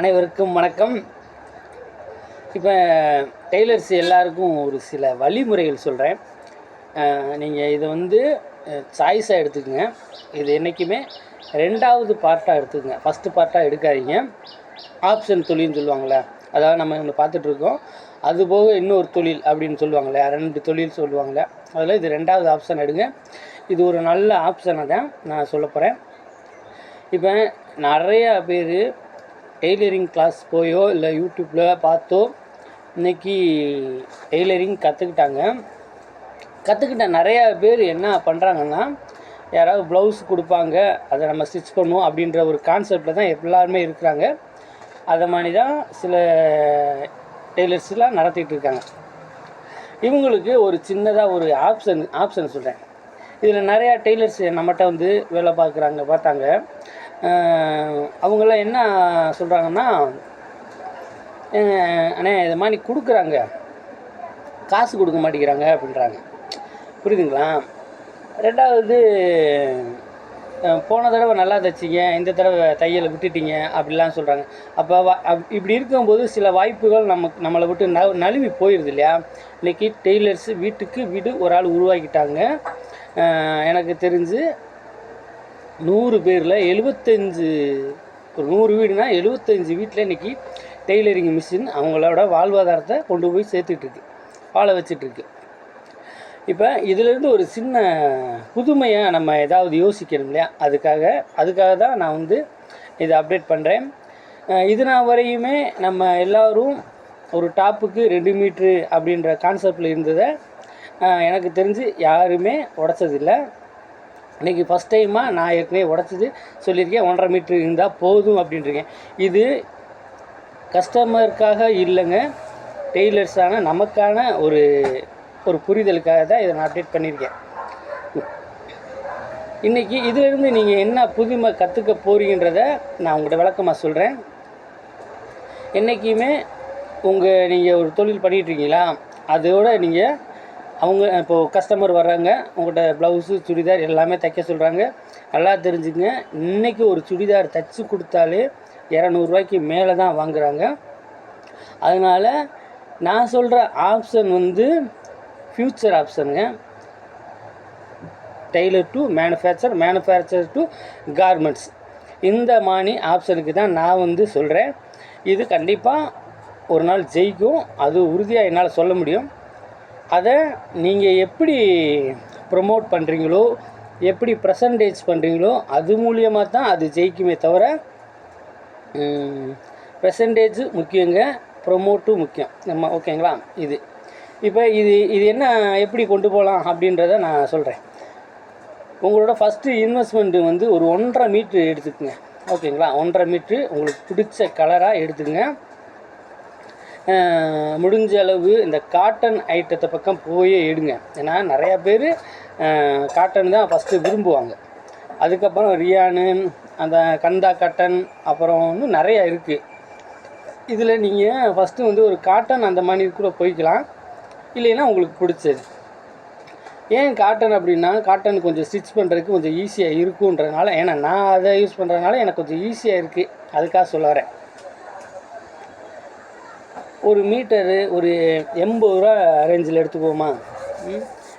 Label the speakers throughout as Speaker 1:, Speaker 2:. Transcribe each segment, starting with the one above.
Speaker 1: அனைவருக்கும் வணக்கம். இப்போ டெய்லர்ஸ் எல்லாருக்கும் ஒரு சில வழிமுறைகள் சொல்கிறேன் நீங்கள் இதை வந்து சாய்ஸாக எடுத்துக்கோங்க. இது என்றைக்குமே ரெண்டாவது பார்ட்டாக எடுத்துக்கங்க. ஃபஸ்ட்டு பார்ட்டாக எடுக்காதீங்க. ஆப்ஷன் தொழில்னு சொல்லுவாங்களே அதாவது நம்ம ஒன்று பார்த்துட்ருக்கோம். அது போக இன்னொரு தொழில் அப்படின்னு சொல்லுவாங்களே ரெண்டு தொழில் சொல்லுவாங்களே அதில் இது ரெண்டாவது ஆப்ஷன் எடுங்க. இது ஒரு நல்ல ஆப்ஷனை தான் நான் சொல்ல போகிறேன் இப்போ நிறையா பேர் டெய்லரிங் கிளாஸ் போயோ இல்லை யூடியூப்பில் பார்த்தோ இன்னைக்கு டெய்லரிங் கற்றுக்கிட்டாங்க கற்றுக்கிட்ட நிறையா பேர் என்ன பண்ணுறாங்கன்னா யாராவது ப்ளவுஸ் கொடுப்பாங்க அதை நம்ம ஸ்டிச் பண்ணுவோம் அப்படின்ற ஒரு கான்செப்டில் தான் எல்லாருமே இருக்கிறாங்க. அதை மாதிரி தான் சில டெய்லர்ஸ்லாம் நடத்திட்டு இருக்காங்க. இவங்களுக்கு ஒரு சின்னதாக ஒரு ஆப்ஷன் ஆப்ஷன் சொல்கிறேன் இதில் நிறையா டெய்லர்ஸ் நம்மகிட்ட வந்து வேலை பார்க்குறாங்க பார்த்தாங்க. அவங்களாம் என்ன சொல்கிறாங்கன்னா அண்ணே இது மாதிரி கொடுக்குறாங்க. காசு கொடுக்க மாட்டேங்கிறாங்க அப்படின்றாங்க. புரியுதுங்களா? ரெண்டாவது போன தடவை நல்லா தைச்சிங்க இந்த தடவை தையலை விட்டுட்டீங்க அப்படிலாம் சொல்கிறாங்க அப்போ அப்- இப்படி இருக்கும்போது சில வாய்ப்புகள் நமக்கு நம்மளை விட்டு ந நழுவி போயிடுது இல்லையா? இன்றைக்கி டெய்லர்ஸ் வீட்டுக்கு வீடு ஒரு ஆள் உருவாக்கிட்டாங்க. எனக்கு தெரிஞ்சு நூறு பேரில் எழுபத்தஞ்சு ஒரு நூறு வீடுனா எழுபத்தஞ்சு வீட்டில் இன்றைக்கி டெய்லரிங் மிஷின் அவங்களோட வாழ்வாதாரத்தை கொண்டு போய் சேர்த்துட்ருக்கு வாழ வச்சிட்ருக்கு இப்போ இதிலேருந்து ஒரு சின்ன புதுமையாக நம்ம ஏதாவது யோசிக்கணும் இல்லையா? அதுக்காக அதுக்காக தான் நான் வந்து இதை அப்டேட் பண்ணுறேன் இது நான் வரையுமே நம்ம எல்லோரும் ஒரு டாப்புக்கு ரெண்டு மீட்ரு அப்படின்ற கான்செப்டில் இருந்ததை எனக்கு தெரிஞ்சு யாருமே உடச்சதில்லை. இன்றைக்கி ஃபஸ்ட் டைமாக நான் ஏற்கனவே உடச்சது சொல்லியிருக்கேன் ஒன்றரை மீட்ரு இருந்தால் போதும் அப்படின்ட்டுருக்கேன் இது கஸ்டமருக்காக இல்லைங்க டெய்லர்ஸான நமக்கான ஒரு ஒரு புரிதலுக்காக தான் இதை நான் அப்டேட் பண்ணியிருக்கேன். இன்றைக்கி இதிலிருந்து நீங்கள் என்ன புதுமை கற்றுக்க போறீங்கன்றத நான் உங்கள்கிட்ட விளக்கமாக சொல்கிறேன் என்றைக்குமே உங்கள் நீங்கள் ஒரு தொழில் பண்ணிகிட்ருக்கீங்களா அதோட நீங்கள் அவங்க இப்போது கஸ்டமர் வர்றாங்க உங்கள்கிட்ட ப்ளவுஸு சுடிதார் எல்லாமே தைக்க சொல்கிறாங்க நல்லா தெரிஞ்சுங்க இன்றைக்கி ஒரு சுடிதார் தைச்சு கொடுத்தாலே இரநூறுவாய்க்கு மேலே தான் வாங்குறாங்க. அதனால் நான் சொல்கிற ஆப்ஷன் வந்து future ஆப்ஷனுங்க tailor to manufacturer manufacturer to garments இந்த மானி ஆப்ஷனுக்கு தான் நான் வந்து சொல்கிறேன் இது கண்டிப்பாக ஒரு நாள் ஜெயிக்கும். அது உறுதியாக என்னால் சொல்ல முடியும். அதை நீங்கள் எப்படி ப்ரொமோட் பண்ணுறீங்களோ எப்படி ப்ரெசன்டேஜ் பண்ணுறீங்களோ அது மூலியமாக தான் அது ஜெயிக்குமே தவிர ப்ரெசன்டேஜ் முக்கியங்க ப்ரொமோட்டும் முக்கியம். நம்ம ஓகேங்களா? இது. இப்போ இது இது என்ன எப்படி கொண்டு போகலாம் அப்படின்றத நான் சொல்கிறேன் உங்களோட ஃபஸ்ட்டு இன்வெஸ்ட்மெண்ட்டு வந்து ஒரு ஒன்றரை மீட்ரு எடுத்துக்கோங்க. ஓகேங்களா? ஒன்றரை மீட்ரு உங்களுக்கு பிடிச்ச கலராக எடுத்துக்கங்க. முடிஞ்ச அளவு இந்த காட்டன் ஐட்டத்தை பக்கம் போயே எடுங்க. ஏன்னா நிறையா பேர் காட்டன் தான் ஃபஸ்ட்டு விரும்புவாங்க. அதுக்கப்புறம் ரியானு அந்த கந்தா காட்டன் அப்புறம் வந்து நிறையா இருக்குது இதில் நீங்கள் ஃபஸ்ட்டு வந்து ஒரு காட்டன் அந்த மாதிரி கூட போய்க்கலாம். இல்லைன்னா உங்களுக்கு பிடிச்சது. ஏன் காட்டன் அப்படின்னா காட்டன் கொஞ்சம் ஸ்டிச் பண்ணுறதுக்கு கொஞ்சம் ஈஸியாக இருக்குன்றதுனால ஏன்னா நான் அதை யூஸ் பண்ணுறதுனால எனக்கு கொஞ்சம் ஈஸியாக இருக்குது அதுக்காக சொல்ல வரேன். ஒரு மீட்டரு ஒரு எண்பது ரூபா ரேஞ்சில் எடுத்துக்குவோமா?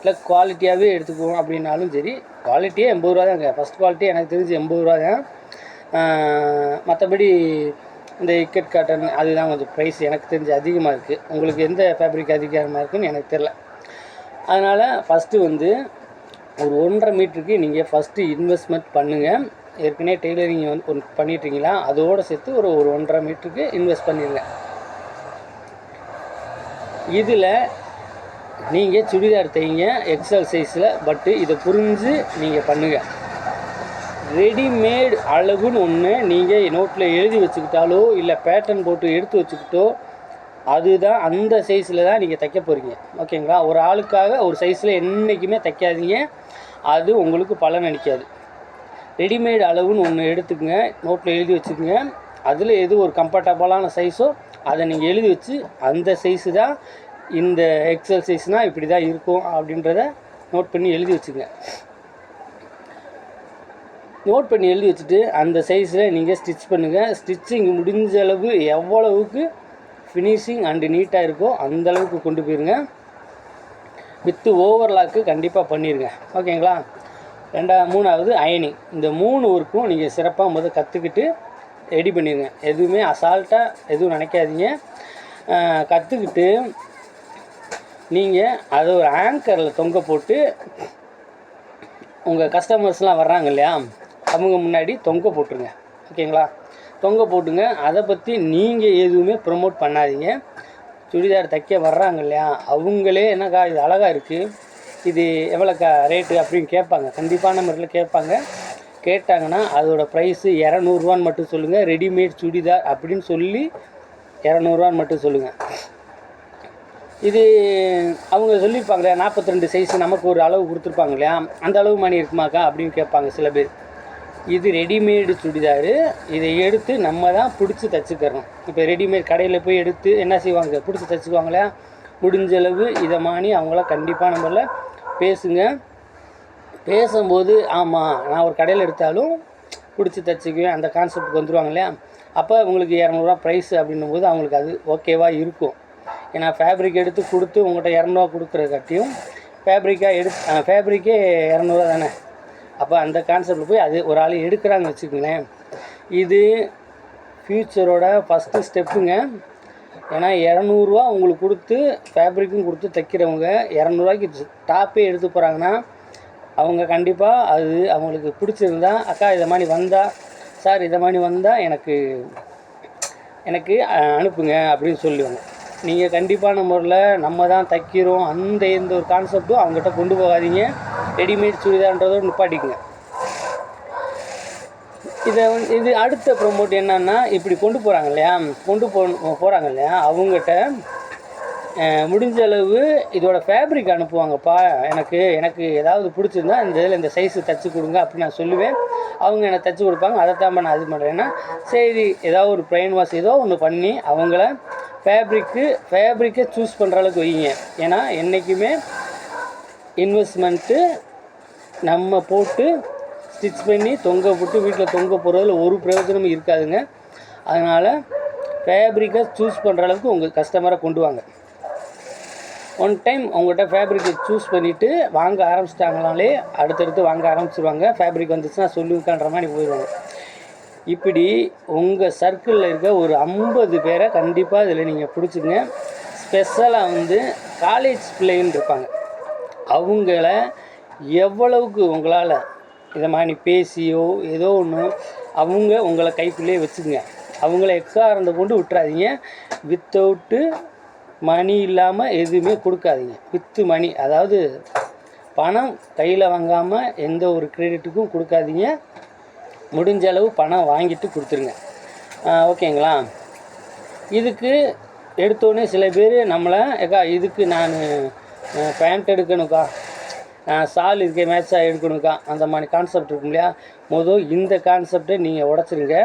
Speaker 1: இல்லை குவாலிட்டியாகவே எடுத்துக்குவோம் அப்படின்னாலும் சரி குவாலிட்டியே எண்பது ரூபா தாங்க. ஃபஸ்ட் குவாலிட்டி எனக்கு தெரிஞ்சு எண்பது ரூபா தான். மற்றபடி இந்த இக்கெட் காட்டன் அதுதான் கொஞ்சம் ப்ரைஸ் எனக்கு தெரிஞ்சு அதிகமாக இருக்குது உங்களுக்கு எந்த ஃபேப்ரிக் அதிகமாக இருக்குன்னு எனக்கு தெரில அதனால் ஃபஸ்ட்டு வந்து ஒரு ஒன்றரை மீட்டருக்கு நீங்கள் ஃபஸ்ட்டு இன்வெஸ்ட்மெண்ட் பண்ணுங்கள் ஏற்கனவே டெய்லரிங் வந்து ஒன்று பண்ணிட்டுருக்கீங்களா அதோடு சேர்த்து ஒரு ஒரு ஒன்றரை மீட்டருக்கு இன்வெஸ்ட் பண்ணிடுங்க இதில் நீங்கள் சுடிதார் தைங்க எக்ஸல் சைஸில் பட்டு இதை புரிஞ்சு நீங்கள் பண்ணுங்கள் ரெடிமேட் அளவுன்னு ஒன்று நீங்கள் நோட்டில் எழுதி வச்சுக்கிட்டாலோ இல்லை பேட்டர்ன் போட்டு எடுத்து வச்சுக்கிட்டோ அதுதான் அந்த சைஸில் தான் நீங்கள் தைக்க போகிறீங்க ஓகேங்களா? ஒரு ஆளுக்காக ஒரு சைஸில் என்றைக்குமே தைக்காதீங்க. அது உங்களுக்கு பலன் அளிக்காது. ரெடிமேட் அளவுன்னு ஒன்று எடுத்துக்கங்க நோட்டில் எழுதி வச்சுக்கோங்க. அதில் எது ஒரு கம்ஃபர்டபுளான சைஸோ அதை நீங்கள் எழுதி வச்சு அந்த சைஸு தான் இந்த எக்ஸல் சைஸ்னால் இப்படி தான் இருக்கும் அப்படின்றத நோட் பண்ணி எழுதி வச்சுங்க. நோட் பண்ணி எழுதி வச்சுட்டு அந்த சைஸில் நீங்கள் ஸ்டிச் பண்ணுங்கள் ஸ்டிச்சிங் முடிஞ்ச அளவு எவ்வளவுக்கு ஃபினிஷிங் அண்டு நீட்டாக இருக்கோ அந்த அளவுக்கு கொண்டு போயிருங்க. வித்து ஓவர்லாக்கு கண்டிப்பாக பண்ணிடுங்க ஓகேங்களா ரெண்டா மூணாவது அயனிங் இந்த மூணு ஒர்க்கும் நீங்கள் சிறப்பாக முதல் கற்றுக்கிட்டு ரெடி பண்ணிடுங்க எதுவுமே அசால்ட்டாக எதுவும் நினைக்காதீங்க. கற்றுக்கிட்டு நீங்கள் அதை ஒரு ஆங்கரில் தொங்க போட்டு உங்கள் கஸ்டமர்ஸ்லாம் வர்றாங்க இல்லையா? அவங்க முன்னாடி தொங்க போட்டுருங்க. ஓகேங்களா தொங்க போட்டுங்க. அதை பற்றி நீங்கள் எதுவுமே ப்ரொமோட் பண்ணாதீங்க. சுடிதார் தைக்க வர்றாங்க இல்லையா? அவங்களே என்னக்கா இது அழகாக இருக்குது இது எவ்வளோக்கா ரேட்டு அப்படின்னு கேட்பாங்க. கண்டிப்பான முறையில் கேட்பாங்க. கேட்டாங்கன்னா அதோட ப்ரைஸு இரநூறுவான்னு மட்டும் சொல்லுங்கள் ரெடிமேட் சுடிதார் அப்படின்னு சொல்லி இரநூறுவான்னு மட்டும் சொல்லுங்கள் இது அவங்க சொல்லியிருப்பாங்க இல்லையா நாற்பத்தி ரெண்டு சைஸ் நமக்கு ஒரு அளவு கொடுத்துருப்பாங்க இல்லையா? அந்த அளவு மணி இருக்குமாக்கா அப்படின்னு கேட்பாங்க சில பேர். இது ரெடிமேடு சுடிதார். இதை எடுத்து நம்ம தான் பிடிச்சி தச்சுக்கிறோம் இப்போ ரெடிமேட் கடையில் போய் எடுத்து என்ன செய்வாங்க? பிடிச்சி தச்சுக்குவாங்களா முடிஞ்ச அளவு இதை மாணி அவங்கள கண்டிப்பாக நம்மள பேசுங்க. பேசும்போது ஆமாம் நான் ஒரு கடையில் எடுத்தாலும் பிடிச்சி தச்சுக்குவேன் அந்த கான்செப்ட்டுக்கு வந்துடுவாங்க இல்லையா? அப்போ உங்களுக்கு இரநூறுவா ப்ரைஸ் அப்படின்னும் போது அவங்களுக்கு அது ஓகேவாக இருக்கும். ஏன்னா ஃபேப்ரிக் எடுத்து கொடுத்து உங்கள்கிட்ட இரநூறுவா கொடுக்குற கட்டியும் ஃபேப்ரிக்காக எடு ஃபேப்ரிக்கே இரநூறுவா தானே? அப்போ அந்த கான்செப்டில் போய் அது ஒரு ஆள் எடுக்கிறாங்கன்னு வச்சுக்கோங்களேன். இது ஃப்யூச்சரோட ஃபஸ்ட்டு ஸ்டெப்புங்க ஏன்னா இரநூறுவா உங்களுக்கு கொடுத்து ஃபேப்ரிக்கும் கொடுத்து தைக்கிறவங்க இரநூறுவாய்க்கு டாப்பே எடுத்து போகிறாங்கன்னா அவங்க கண்டிப்பாக அது அவங்களுக்கு பிடிச்சிருந்தா அக்கா இதை மாதிரி வந்தால் சார் இதை மாதிரி வந்தால் எனக்கு எனக்கு அனுப்புங்க அப்படின்னு சொல்லுவாங்க. நீங்கள் கண்டிப்பான முறையில் நம்ம தான் தைக்கிறோம் அந்த எந்த ஒரு கான்செப்டும் அவங்ககிட்ட கொண்டு போகாதீங்க. ரெடிமேட் சுடிதான்றதோ நிப்பாட்டிக்குங்க. இதை வந்து இது அடுத்த ப்ரொமோட் என்னன்னா இப்படி கொண்டு போகிறாங்க இல்லையா? கொண்டு போ போகிறாங்க இல்லையா? அவங்ககிட்ட முடிஞ்ச அளவு இதோட ஃபேப்ரிக் அனுப்புவாங்கப்பா. எனக்கு எனக்கு ஏதாவது பிடிச்சிருந்தா இந்த இதில் இந்த சைஸு தைச்சி கொடுங்க அப்படின்னு நான் சொல்லுவேன். அவங்க எனக்கு தைச்சி கொடுப்பாங்க. அதை தான் நான் இது பண்ணுறேன்னா சரி ஏதாவது ஒரு ப்ரைன் வாஷ் ஏதோ ஒன்று பண்ணி அவங்கள ஃபேப்ரிக்கு ஃபேப்ரிக்கை சூஸ் பண்ணுற அளவுக்கு வைங்க. ஏன்னா என்றைக்குமே இன்வெஸ்ட்மெண்ட்டு நம்ம போட்டு ஸ்டிச் பண்ணி தொங்க போட்டு வீட்டில் தொங்க போடுறதுல ஒரு பிரயோஜனமும் இருக்காதுங்க. அதனால் ஃபேப்ரிக்கை சூஸ் பண்ணுற அளவுக்கு உங்கள் கஸ்டமரை கொண்டு வாங்க. ஒன் டைம் உங்கள்கிட்ட ஃபேப்ரிக்கை சூஸ் பண்ணிவிட்டு வாங்க ஆரம்பிச்சிட்டாங்கனாலே அடுத்தடுத்து வாங்க ஆரம்பிச்சிருவாங்க. ஃபேப்ரிக் வந்துச்சுன்னா சொல்லுங்கன்ற மாதிரி போயிடுவாங்க. இப்படி உங்கள் சர்க்கிளில் இருக்க ஒரு ஐம்பது பேரை கண்டிப்பாக இதில் நீங்கள் பிடிச்சிங்க ஸ்பெஷலாக வந்து காலேஜ் பிள்ளைன்னு இருப்பாங்க. அவங்கள எவ்வளவுக்கு உங்களால் இதை மாதிரி பேசியோ ஏதோ ஒன்று அவங்க உங்களை கைக்குள்ளேயே வச்சுக்கோங்க. அவங்கள எக்காரந்த கொண்டு விட்டுறாதீங்க. வித்தவுட்டு மணி இல்லாமல் எதுவுமே கொடுக்காதீங்க. With money. அதாவது பணம் கையில் வாங்காமல் எந்த ஒரு கிரெடிட்டுக்கும் கொடுக்காதீங்க. முடிஞ்ச அளவு பணம் வாங்கிட்டு கொடுத்துருங்க. ஓகேங்களா? இதுக்கு எடுத்தோடனே சில பேர் நம்மளை ஏக்கா இதுக்கு நான் பேண்ட் எடுக்கணுக்கா சால் இதுக்கே மேட்சாக எடுக்கணுக்கா அந்த மாதிரி கான்செப்ட் இருக்கும் இல்லையா? மொதல் இந்த கான்செப்டை நீங்கள் உடச்சிருங்க.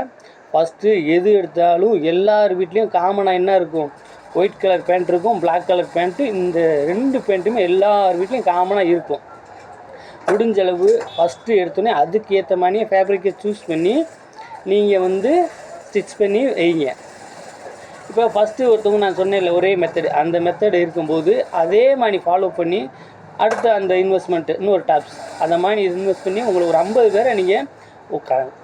Speaker 1: ஃபஸ்ட்டு எது எடுத்தாலும் எல்லார் வீட்லேயும் காமனாக என்ன இருக்கும்? ஒயிட் கலர் பேண்ட் இருக்கும் பிளாக் கலர் பேண்ட்டு இந்த ரெண்டு பேண்ட்டுமே எல்லார் வீட்லேயும் காமனாக இருக்கும். முடிஞ்ச அளவு ஃபஸ்ட்டு எடுத்தோன்னே அதுக்கு ஏற்ற மாதிரியே ஃபேப்ரிக்கை சூஸ் பண்ணி நீங்கள் வந்து ஸ்டிச் பண்ணி வைங்க. இப்போ ஃபஸ்ட்டு ஒருத்தவங்க நான் சொன்னேன்ல ஒரே மெத்தடு அந்த மெத்தடு இருக்கும்போது அதே மாதிரி ஃபாலோ பண்ணி அடுத்த அந்த இன்வெஸ்ட்மெண்ட்டு இன்னொரு டாப்ஸ் அந்த மாதிரி இன்வெஸ்ட் பண்ணி உங்களுக்கு ஒரு ஐம்பது பேரை நீங்கள்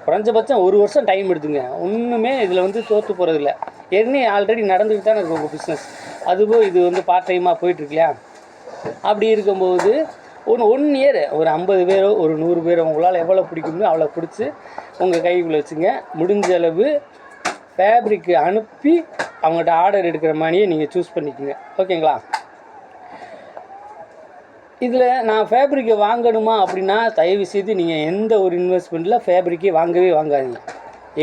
Speaker 1: குறைஞ்சபட்சம் ஒரு வருஷம் டைம் எடுத்துங்க. ஒன்றுமே இதில் வந்து தோற்று போகிறதில்ல ஏற்கனவே ஆல்ரெடி நடந்துக்கிட்டு தானே இருக்கும் உங்கள் பிஸ்னஸ் அதுபோல் இது வந்து பார்ட் டைமாக போயிட்டுருக்கலையா அப்படி இருக்கும்போது ஒன்று ஒன் இயர் ஒரு ஐம்பது பேரோ ஒரு நூறு பேரோ உங்களால் எவ்வளோ பிடிக்குமோ அவ்வளோ பிடிச்சி உங்கள் கைக்குள்ளே வச்சுங்க. முடிஞ்ச அளவு ஃபேப்ரிக்கு அனுப்பி அவங்கள்ட்ட ஆர்டர் எடுக்கிற மாதிரியே நீங்கள் சூஸ் பண்ணிக்கோங்க. ஓகேங்களா இதில் நான் ஃபேப்ரிக்கை வாங்கணுமா அப்படின்னா தயவு செய்து நீங்கள் எந்த ஒரு இன்வெஸ்ட்மெண்ட்டில் ஃபேப்ரிக்கே வாங்கவே வாங்காதீங்க.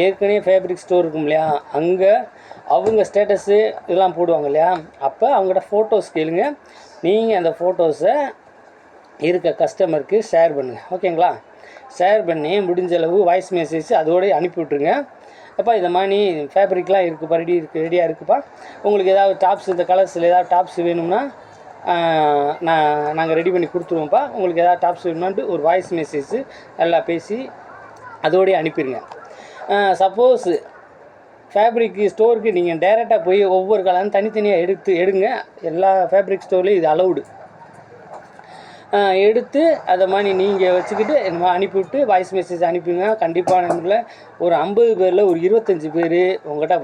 Speaker 1: ஏற்கனவே ஃபேப்ரிக் ஸ்டோர் இருக்கும் இல்லையா? அங்கே அவங்க ஸ்டேட்டஸு இதெல்லாம் போடுவாங்க இல்லையா? அப்போ அவங்கள்ட்ட ஃபோட்டோஸ் கேளுங்க. நீங்கள் அந்த ஃபோட்டோஸை இருக்க கஸ்டமருக்கு ஷேர் பண்ணுங்கள் ஓகேங்களா ஷேர் பண்ணி முடிஞ்ச அளவு வாய்ஸ் மெசேஜ் அதோடய அனுப்பி விட்ருங்க அப்பா இந்த மாதிரி ஃபேப்ரிக்லாம் இருக்குப்பா ரெடி இருக்குது ரெடியாக இருக்குப்பா. உங்களுக்கு ஏதாவது டாப்ஸ் இந்த கலர்ஸில் ஏதாவது டாப்ஸ் வேணும்னா நான் நாங்கள் ரெடி பண்ணி கொடுத்துருவோம்ப்பா. உங்களுக்கு ஏதாவது டாப்ஸ் வேணுமான்ட்டு ஒரு வாய்ஸ் மெசேஜ் நல்லா பேசி அதோடய அனுப்பிடுங்க சப்போஸ் ஃபேப்ரிக் ஸ்டோருக்கு நீங்கள் டைரெக்டாக போய் ஒவ்வொரு கலரும் தனித்தனியாக எடுத்து எடுங்க. எல்லா ஃபேப்ரிக் ஸ்டோர்லேயும் இது அலௌடு எடுத்து அதை மாதிரி நீங்கள் வச்சுக்கிட்டு இந்த அனுப்பிவிட்டு வாய்ஸ் மெசேஜ் அனுப்பிங்க கண்டிப்பாக ஒரு ஐம்பது பேரில் ஒரு இருபத்தஞ்சி பேர் உங்கள்கிட்ட